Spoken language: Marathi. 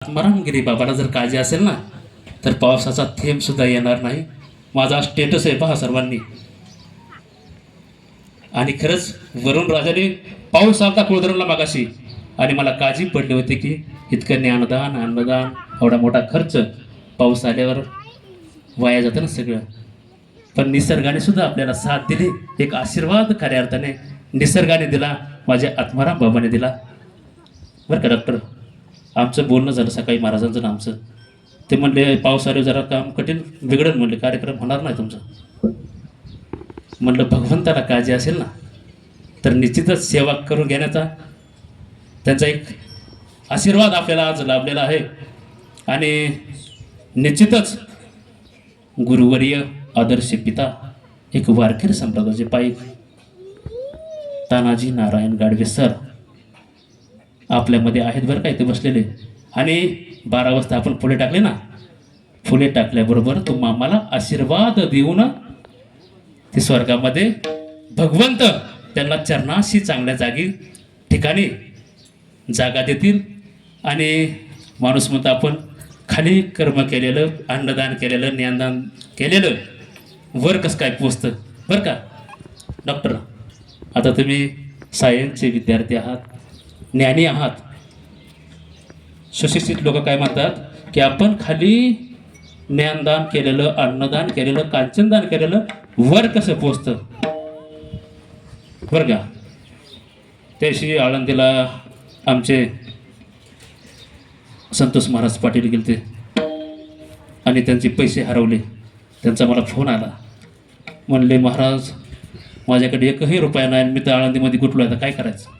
आत्मारामगिरी बाबाला जर काळजी असेल ना तर पावसाचा थेंबसुद्धा येणार नाही. माझा स्टेटस आहे पहा सर्वांनी. आणि खरंच वरुण राजाने पाऊस आलता कुळधरणला मागाशी. आणि मला काळजी पडली होती की इतकं ज्ञानदान अन्नदान एवढा मोठा खर्च पाऊस आल्यावर वाया जातं ना सगळं. पण निसर्गाने सुद्धा आपल्याला साथ दिली. एक आशीर्वाद खऱ्या अर्थाने निसर्गाने दिला माझ्या आत्माराम बाबाने दिला. बरं का डॉक्टर आमचं बोलणं झालं सकाळी महाराजांचं आमचं ते म्हणले पाऊस आले जरा काम कठीण बिघडेल म्हणले कार्यक्रम होणार नाही तुमचा. म्हणलं भगवंताला काळजी असेल ना तर निश्चितच सेवा करून घेण्याचा त्यांचा एक आशीर्वाद आपल्याला आज लाभलेला आहे. आणि निश्चितच गुरुवर्य आदर्श पिता एक वारखेर संप्रदायाचे पायी तानाजी नारायण गाडवे सर आपल्यामध्ये आहेत बरं काय ते बसलेले. आणि बारा वाजता आपण फुले टाकले ना? फुले टाकल्याबरोबर तो मामाला आशीर्वाद देऊन ते स्वर्गामध्ये भगवंत त्यांना चरणाशी चांगल्या जागी ठिकाणी जागा देतील. आणि माणूस म्हणतो आपण खाली कर्म केलेलं अन्नदान केलेलं ज्ञानदान केलेलं वर कसं काय पोचतं? बरं का? डॉक्टर आता तुम्ही सायन्सचे विद्यार्थी आहात. ज्ञानी आहात. सुशिक्षित लोक काय म्हणतात? की आपण खाली ज्ञानदान केलेलं अन्नदान केलेलं कांचनदान केलेलं वर कसं पोचतं? बरं का? त्याशी आळंदीला आमचे संतोष महाराज पाटील गेले आणि त्यांचे पैसे हरवले. त्यांचा मला फोन आला. म्हणले महाराज माझ्याकडे एकही रुपया नाही मी तर आळंदीमध्ये गुटलो आता काय करायचं?